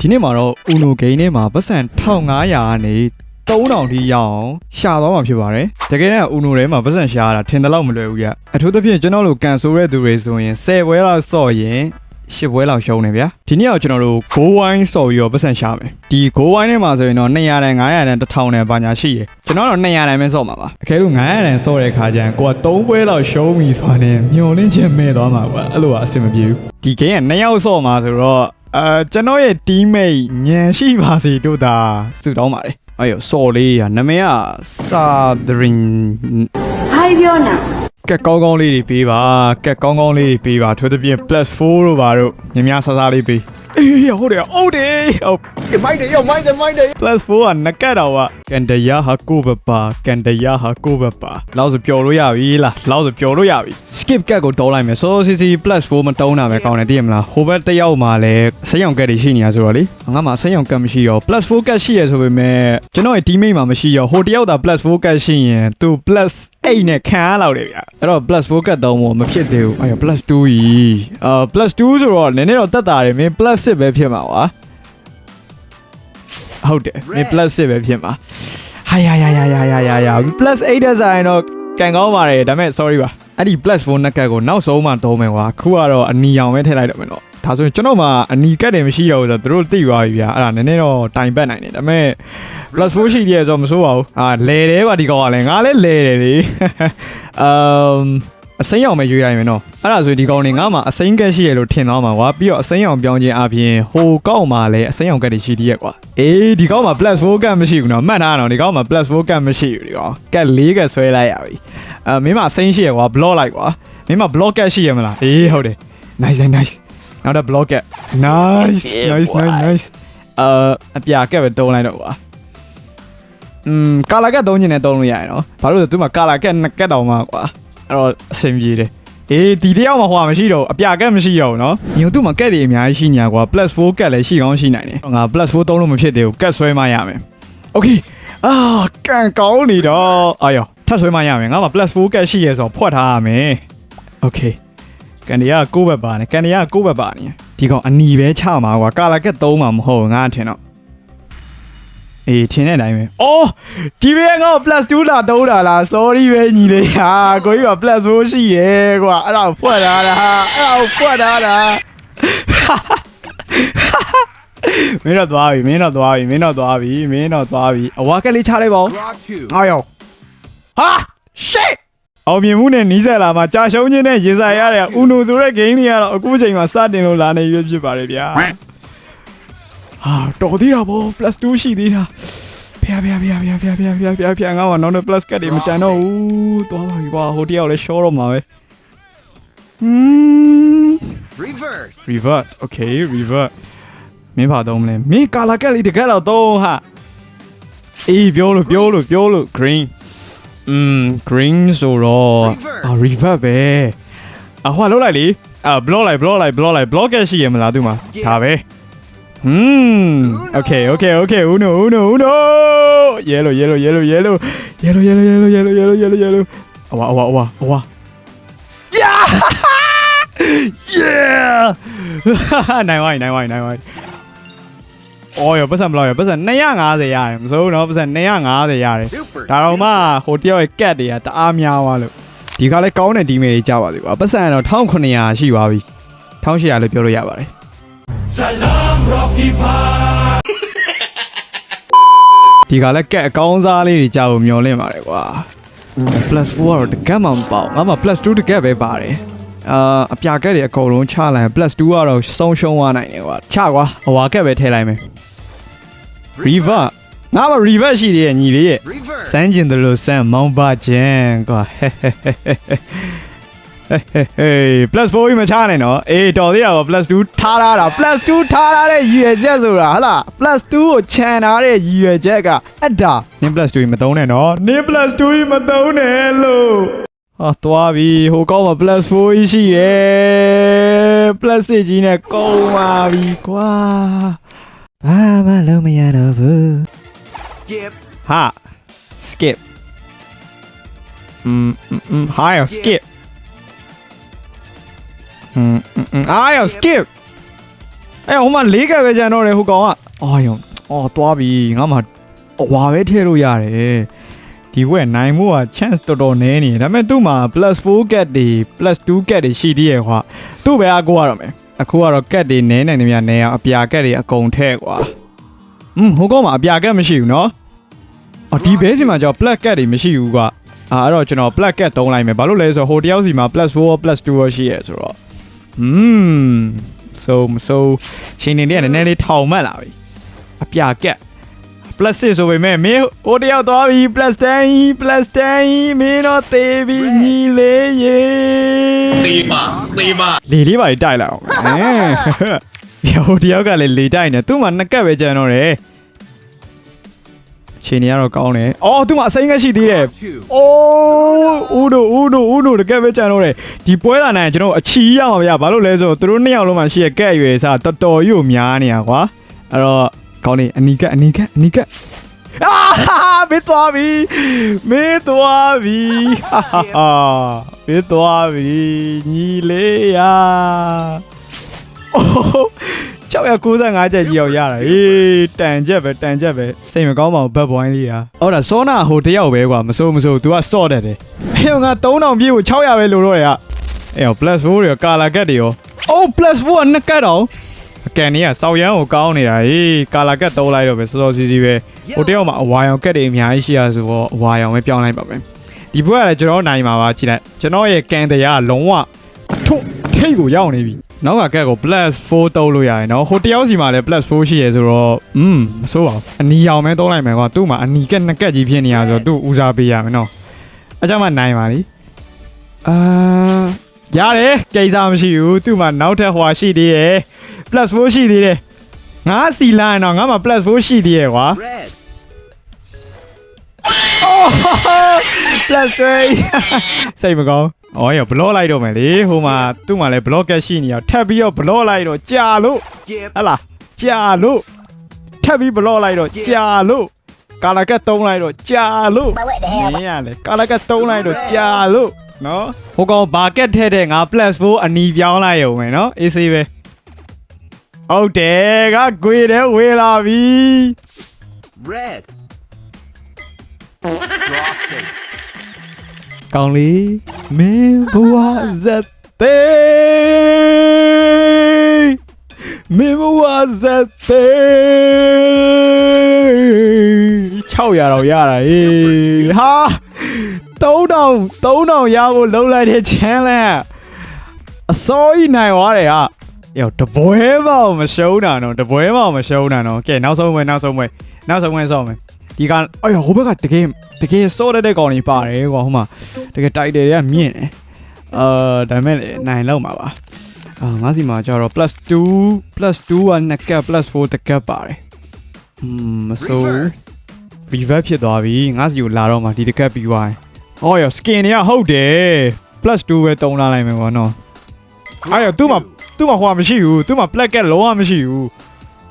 ဒီနေ့မှာတော့ Uno game ထဲမှာပတ်စံ1500ကနေ3000ထိရအောင်ရှာသွားမှာဖြစ်ပါတယ်တကယ်တော့ Uno ထဲမှာပတ်စံရှာရတာထင်တယ်လို့မလွယ်ဘူးဗျအထူးသဖြင့်ကျွန်တော်တို့ကန်ဆိုးတဲ့သူတွေဆိုရင်10ဘွဲလောက်စော့ရင်10ဘွဲလောက်ရှုံးနေဗျာဒီနေ့တော့ကျွန်တော်တို့ Go Wine စော်ပြီးတော့ပတ်စံရှာမယ်ဒီ Go Wine ထဲမှာဆိုရင်တော့200တန်900တန်1000တန်ဘာညာရှိရယ်ကျွန်တော်တော့200တန်ပဲစော့မှာပါအခဲလို့900တန်စော့တဲ့ခါကျရင်ကိုက3ဘွဲလောက်ရှုံးပြီဆိုတာနဲ့မျောလင်းချက်မဲ့သွားမှာကွာအဲ့လိုကအဆင်မပြေဘူးဒီ game က2ယောက်စော့မှာဆိုတော့ အာကျွန်တော်ရဲ့ teammate ညံရှိပါစေတို့သာစုတောင်းပါတယ်အဲ့ရောစော်လေးရနမည်ကစာဒရင်ဘာပြောနာကက်ကောင်းကောင်းလေးတွေပေးပါကက်ကောင်းကောင်းလေးတွေပေးပါထို့သဖြင့် +4 တို့ပါတို့မြများဆဆလေးပေး အေးဟုတ်တယ်ဟုတ်တယ်ဟုတ်မိုက်တယ်ရောက်မိုက်တယ်မိုက်တယ် +4 ကနကတ်တော့ကကန်တရာဟာကိုဘပါကန်တရာဟာကိုဘပါလောက်ဆိုပျော်လို့ရပြီလားလောက်ဆိုပျော်လို့ရပြီ skip ကတ်ကိုတောင်းလိုက်မယ်စောစီစီ +4 မတောင်းတာပဲကောင်းတယ်သိရမလားဟိုဘက်တစ်ယောက်မှာလည်းစိတ်ရောင်ကတ်တွေရှိနေရဆိုတော့လေငါမှစိတ်ရောင်ကတ်မရှိတော့ +4 ကတ်ရှိရဆိုပေမဲ့ကျွန်တော်ရဲ့ teammate မှာမရှိတော့ဟိုတစ်ယောက်သာ +4 ကတ်ရှိရင်သူ +8 နဲ့ခံရလောက်တယ်ဗျအဲ့တော့ +4 ကတ်တောင်းဖို့မဖြစ်သေးဘူးအဲ့တော့ +2 ကြီးအာ +2 ဆိုတော့နည်းနည်းတော့တက်တာတယ်မင်း +6 ပဲဖြစ်မှာကွာဟုတ်တယ်မင်း plus 6ပဲဖြစ်မှာဟာယာယာယာယာယာယာယာ plus 8တဲ့ဆိုင်တော့ကန်ကောင်းပါတယ်ဒါပေမဲ့ sorry ပါအဲ့ဒီ plus 4နက်ကတ်ကိုနောက်ဆုံးမှသုံးမယ်ကွာခုကတော့အနီအောင်ပဲထည့်လိုက်တော့မယ်တော့ ဒါဆိုရင်ကျွန်တော်မှအနီကတ်တယ်မရှိတော့ဘူးဆိုတော့သူတို့သိသွားပြီဗျာအဲ့ဒါနည်းနည်းတော့တိုင်ပတ်နိုင်တယ်ဒါပေမဲ့ plus 4ရှိသေးရဆိုတော့မစိုးပါဘူးအာလဲတယ်ကွာဒီကောင်ကလည်းငါလည်းလဲတယ်လေအမ်အစိမ်းရောင်ပဲရွေးရရင်မယ်နော်အဲ့ဒါဆိုရင်ဒီကောင်နေငါမှအစိမ်းကက်ရှိရလို့ထင်သွားမှာကွာပြီးတော့အစိမ်းရောင်ပြောင်းခြင်းအပြင်ဟိုကောက်မှာလည်းအစိမ်းရောင်ကက်တွေရှိသေးရဲ့ကွာအေးဒီကောင်မှာ plus 4ကက်မရှိဘူးနော်မှတ်ထားတော့ဒီကောင်မှာ plus 4ကက်မရှိဘူးဒီကောင်ကက်၄ကက်ဆွဲလိုက်ရပြီအဲမင်းမအစိမ်းရှိရကွာ block လိုက်ကွာမင်းမ block ကက်ရှိရမလားအေးဟုတ်တယ် nice nice နောက်တော့ block ကက် nice nice nice nice အာအပြာကက်ပဲတုံးလိုက်တော့ကွာอืมကာလာကက်တုံးခြင်းနဲ့တုံးလို့ရရနော်ဘာလို့လဲသူကကာလာကက်နှစ်ကက်တောင်မှကွာအဲ့တော့အဆင်ပြေတယ်အေးဒီတယောက်မှဟိုမှာမရှိတော့ဘူးအပြာကက်မရှိတော့ဘူးနော်ညို့သူ့မှာကက်တွေအများကြီးရှိညာကွာ +4 ကက်လည်းရှိကောင်းရှိနိုင်တယ်ငါ +4 တုံးလို့မဖြစ်သေးဘူးကက်ဆွဲမှရမယ် okay အာကန်ကောင်းနေတော့အာယောထပ်ဆွဲမှရမယ်ငါမှာ +4 ကက်ရှိရဲဆိုတော့ဖွက်ထားရမယ် okay ကန်ဒီယာကိုဘက်ပါနေကန်ဒီယာကိုဘက်ပါနေဒီကောင်အနီပဲချမှာကွာကာလာကက်သုံးမှာမဟုတ်ဘူးငါထင်တော့အေးထင်တဲ့အတိုင်းပဲအော်ဒီဘေးငါ့ကို +2 လာသုံးတာလား sorry ပဲညီလေးဟာကိုကြီးက +4 ရှိရဲကွာအဲ့ဒါကိုဖွက်ထားတာအဲ့ဒါကိုဖွက်ထားတာမင်းတော့သွားပြီမင်းတော့သွားပြီမင်းတော့သွားပြီမင်းတော့သွားပြီအဝါကက်လေးချလိုက်ပါဦး rock 2အားရောဟာ shit အောင်မြင်မှုနဲ့နီးစပ်လာမှာကြာရှုံးခြင်းနဲ့ရင်ဆိုင်ရတဲ့ Uno ဆိုတဲ့ game တွေကတော့အခုချိန်မှာစတင်လို့လာနေရွေးဖြစ်ပါတယ်ဗျာဟာတော်သေးတာဗော +2 ရှိသေးတာဖျားဖျားဖျားဖျားဖျားဖျားဖျားဖျားဖျားငါ့မှာနောက်တဲ့ plus ကတ်တွေမကြံတော့ဘူးသွားပါပြီကွာဟိုတယောက်လည်း short တော့မှာပဲဟွန်း reverse revert okay revert မင်းဘာတော့မလဲမင်းကာလာကက်လေးတကက်တော့တော့ဟာအေးပြောလို့ပြောလို့ပြောလို့ green อืม green ဆိုတော့ reverb ပဲအဟွာလောက်လိုက်လေအာ block လိုက် block လိုက် block လိုက် block ရှိရမလားသူမှာဒါပဲ Hmm. Okay, okay, okay. Uno, uno, uno. Yellow, yellow, yellow, yellow. Yellow, yellow, yellow, yellow, yellow, yellow, yellow. Awa, awa, awa, awa. Yeah! yeah! နိုင်ဝိုင်းနိုင်ဝိုင်းနိုင်ဝိုင်း အော်ရပတ်စံဘလောက်ရပတ်စံ250ရတယ်မစိုးဘူးနော်ပတ်စံ250ရတယ်ဒါတော့မှဟိုတယောက်ရဲ့ကတ်တွေကတအားများသွားလို့ဒီကလည်းကောင်းတဲ့ဒီမေတွေကြပါသေးပါပတ်စံကတော့1900ရှိပါပြီ1800လို့ပြောလို့ရပါတယ်ဆလာမ်ရော့ကီပါဒီကလည်းကက်အကောင်းစားလေးတွေကြာဖို့မျောလင့်ပါတယ်ကွာ plus 4ကတော့တကက်မှမပေါ့ငါမှ plus 2တကက်ပဲပါတယ်အာအပြာကက်တွေအကုန်လုံးချလိုက် plus 2ကတော့ဆုံးရှုံးသွားနိုင်တယ်ကွာချကွာဟွာကက်ပဲထည့်လိုက်မယ် river ငါမှ river ရှိသေးရဲ့ညီလေးရဲ့ reverse စမ်းကျင်တယ်လို့စမ်းမောင်းပါခြင်းကွာဟဲဟဲဟဲဟဲဟဲဟဲ plus 4ကြီးမချနိုင်တော့အေးတော်သေးတာပေါ့ plus 2ထားထားတာ plus 2ထားထားတဲ့ရည်ရွယ်ချက်ဆိုတာဟလား plus 2ကိုခြံထားတဲ့ရည်ရွယ်ချက်ကအတ္တာနင်း plus 2ကြီးမသုံးနဲ့နော်နင်း plus 2ကြီးမသုံးနဲ့လို့ဟာသွားပြီဟိုကောင်းမှာ plus 4ကြီးရှိရယ် plus 6ကြီးနဲ့ကုန်ပါပြီကွာ ဘာမှလုံးမရတော့ဘူး skip ဟာ skip อืมอืมอืม hi skip อืมอืมอืม hi skip အဲ့ဟိုမှာ၄ကက်ပဲကျန်တော့တယ်ဟိုကောင်ကအော်ယောအော်သွားပြီငါမှအဝါပဲထည့်လို့ရတယ်ဒီဘက်နိုင်မှုက chance တော်တော်နည်းနေတယ်ဒါပေမဲ့သူ့မှာ +4 get တွေ +2 get တွေရှိသေးရဲ့ခွာသူ့ပဲအကိုရတော့မယ် အခုကတော့ get တွေနည်းနိုင်နေမြနည်းအောင်အပြာ get တွေအကုန်ထည့်ကွာอืมဟိုကောင်မှာအပြာ get မရှိဘူးเนาะအော်ဒီဘဲစီမှာကြော black get တွေမရှိဘူးကွာအာအဲ့တော့ကျွန်တော် black get သုံးလိုက်မယ်ဘာလို့လဲဆိုတော့ဟိုတယောက်စီမှာ +4 +2 ရှိရဲဆိုတော့อืม so so ရှင်နေလေးကနည်းနည်းလေးထောင်မှတ်လာပြီအပြကက် plus 6ဆိုပေမဲ့မင်းဟိုတယောက်သွားပြီ plus 10 plus 10မင်းတော့သေးပြီညီလေးရေသေးပါသေးပါလေလေးပါတိုက်လိုက်အောင်ဟမ်ဟိုတယောက်ကလည်းလေတိုက်နေသူ့မှာနှစ်ကပ်ပဲကျန်တော့တယ်ခြေနေရတော့ကောင်းတယ်။အော်သူ့မှာအစိမ်းကရှိသေးတယ်။အိုးဦးတို့ဦးတို့ဦးတို့တကယ်ပဲကြံတော့တယ်။ဒီပွဲလာနိုင်ကျွန်တော်အချီးရမှာဗျာ။ဘာလို့လဲဆိုတော့သူတို့နှစ်ယောက်လုံးမှရှိရကဲ့ရွယ်စားတော်တော်ကြီးကိုများနေတာကွာ။အဲ့တော့ ကောင်းနေအနီကက်အနီကက်အနီကက်အာမင်းသွားပြီမင်းသွားပြီဟာဟာဟာမင်းသွားပြီညီလေးယာအိုး695ချက်ကြီးအောင်ရတာအေးတန်ချက်ပဲတန်ချက်ပဲစိတ်မကောင်းပါဘူးဘတ်ပွိုင်းလေးอ่ะဟုတ်တာစောနာဟိုတယောက်ပဲကွာမစိုးမစိုး तू ကစော့တတ်တယ်အဲ့တော့ငါ3000ပြည့်ကို600ပဲလိုတော့ရအဲ့တော့ plus 4တွေကာလာကတ်တွေရောအိုး plus 4ကနှစ်ကတ်တော့ အကန်ကြီးကစောက်ရမ်းကိုကောင်းနေတာဟေးကာလာကတ်သုံးလိုက်တော့ပဲစောစောစီးစီးပဲဟိုတယောက်မှာအဝါရောင်ကတ်တွေအများကြီးရှိရဆိုတော့အဝါရောင်ပဲပြောင်းလိုက်ပါမယ်ဒီဘက်ကလည်းကျွန်တော်နိုင်မှာပါကြည့်လိုက်ကျွန်တော်ရဲ့ကန်တရားကလုံးဝအထွတ်အထိတ်ကိုရောက်နေပြီနောက်ကကတ်ကို plus 4တုံးလို့ရတယ်နော်ဟိုတယောက်စီမှာလည်း plus 4ရှိရဆိုတော့อืมမဆိုးပါဘူးအနီရောင်ပဲသုံးလိုက်မယ်ကွာသူ့မှာအနီကတ်နှစ်ကတ်ကြီးဖြစ်နေရဆိုတော့သူ့ဦးစားပေးရမယ်နော်အကြောင်းမှနိုင်ပါလိအာရတယ်ကိစ္စမရှိဘူးသူ့မှာနောက်ထပ်ဟွာရှိသေးတယ် plus 4ရှိသေးတယ်ငါစီလာရင်တော့ငါမှာ plus 4ရှိသေးတယ်ကွာ Red. plus 3စိတ်မကောင်း။အော်ရဘလော့လိုက်တော့မယ်လေ။ဟိုမှာသူ့မှာလည်းဘလော့ကက်ရှိနေအောင်ထပ်ပြီးတော့ဘလော့လိုက်တော့ကြာလို့ Skip. ဟတ်လားကြာလို့ထပ်ပြီးဘလော့လိုက်တော့ကြာလို့ကာလာကက်တုံးလိုက်တော့ကြာလို့မင်းရလေကာလာကက်တုံးလိုက်တော့ကြာလို့နော်ဟိုကောင်ဘာကက်ထဲတဲ့ငါ plus 4အနီပြောင်းလိုက်ရုံပဲနော်အေးဆေးပဲ ဟုတ်တယ်ကဂွေတဲ့ဝေးလာပြီ Red. Draw six. ကောင်းလေမင်းဘဝဇက်သေးမင်းဘဝဇက်သေး600တော့ရတာဟေးဟာ3000 3000ရဖို့လုံးလိုက်တဲ့ချမ်းလန်အစိုးရနိုင်သွားတယ်ဟာ ယောတပွဲမောင်မရှုံးတာနော်တပွဲမောင်မရှုံးတာနော်ကဲနောက်ဆုံးပွဲနောက်ဆုံးပွဲနောက်ဆုံးပွဲဆော့မယ်ဒီကအော်ဟိုဘက်ကတကယ်တကယ်စောတဲ့တဲ့ကောင်ကြီးပါတယ်ကွာဟိုမှာတကယ်တိုက်တယ်တွေကမြင့်တယ်အာဒါပေမဲ့လည်းနိုင်လောက်မှာပါအာငါစီမှာကျတော့ plus 2 plus 2ကနှစ်ကပ် plus 4တကပ်ပါတယ်อืมမဆိုး Reverse. reverse ဖြစ်သွားပြီငါစီကိုလာတော့မှဒီတကပ်ပြီးသွားရင်ဟောရ skin တွေကဟုတ်တယ် plus 2ပဲတုံးလာလိုက်မယ်ကွာနော်အဲ့ရသူ့မှာ သူ့မှာဟွာမရှိဘူးသူ့မှာ black cat လုံးဝမရှိဘူး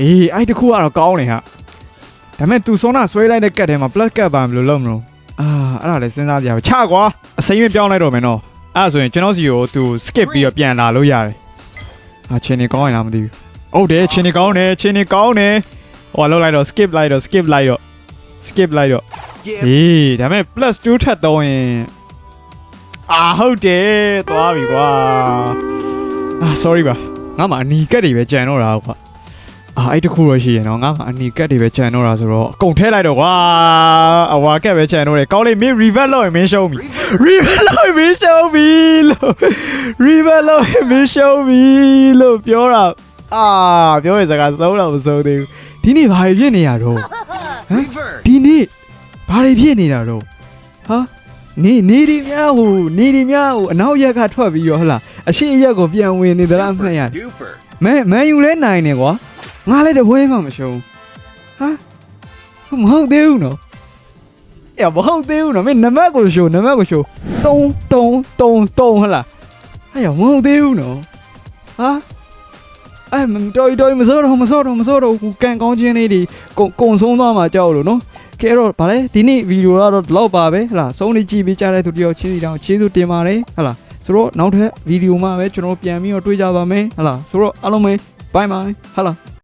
အေးအဲ့တခုကတော့ကောင်းတယ်ဟာဒါပေမဲ့သူစောနာဆွဲလိုက်တဲ့ကတ်ထဲမှာ black cat ပါဘယ်လိုလုပ်မလို့အာအဲ့ဒါလည်းစဉ်းစားကြရပါချကွာအစိမ်းမပြောင်းလိုက်တော့မယ်နော်အဲ့ဒါဆိုရင်ကျွန်တော်စီကိုသူ skip ပြီးတော့ပြန်လာလို့ရတယ်အာချင်းနေကောင်းရင်လားမသိဘူးဟုတ်တယ်ချင်းနေကောင်းတယ်ချင်းနေကောင်းတယ်ဟိုလောက်လိုက်တော့ skip လိုက်တော့ skip လိုက်တော့ skip လိုက်တော့ Skip. ဟေးဒါပေမဲ့ plus 2ထပ်တော့ရင်အာဟုတ်တယ်သွားပြီကွာ အာ sorry ပါငါမှအနီကက်တွေပဲကြံတော့တာကွာအာအဲ့တခုတော့ရှိရင်တော့ငါမှအနီကက်တွေပဲကြံတော့တာဆိုတော့အကုန်ထဲလိုက်တော့ကွာအဝါကက်ပဲကြံတော့တယ်ကောင်းလေးမင်း revert လုပ်ရင်မင်းရှုံးပြီ Reverse. revert လုပ်ရင်မင်းရှုံးပြီလို့ revert လုပ်ရင်မင်းရှုံးပြီလို့ပြောတာအာပြောရစကားသုံးတော့မဆုံးသေးဘူးဒီနေ့ဘာတွေဖြစ်နေရတော့ Reverse. ဒီနေ့ဘာတွေဖြစ်နေတာတော့ဟာနေနေဒီများဟိုနေဒီများဟိုအနောက်ရက်ကထွက်ပြီးတော့ဟလာ အရှိရက်ကိုပြန်ဝင်နေသလားမှတ်ရ Duper. မဲမန်ယူလဲနိုင်နေကွာငါလည်းတပွဲမှမရှုံးဟာဟိုမဟုတ်သေးဘူးနော်အေးမဟုတ်သေးဘူးနော်မင်းနံပါတ်ကိုရှုံးနံပါတ်ကိုရှုံး3 3 3 3ဟလာအဲ့ရမဟုတ်သေးဘူးနော်ဟာအဲ့မတော်တော်မစောတော့မစောတော့မစောတော့ဟိုကန်ကောင်းခြင်းလေးတွေကုံကုံဆုံးသွားမှာကြောက်လို့နော်ကဲတော့ဗာလဲဒီနေ့ဗီဒီယိုကတော့ဒီလောက်ပါပဲဟလာဆုံးနေကြည့်ပေးကြတဲ့သူတယောက်ချင်းစီတောင်ကျေးဇူးတင်ပါတယ်ဟလာ ဆိုတော့နောက်ထပ်ဗီဒီယိုမှာပဲကျွန်တော်တို့ပြန်ပြီးတော့တွေ့ကြပါမယ်ဟလာဆိုတော့အားလုံးပဲ bye bye ဟာလား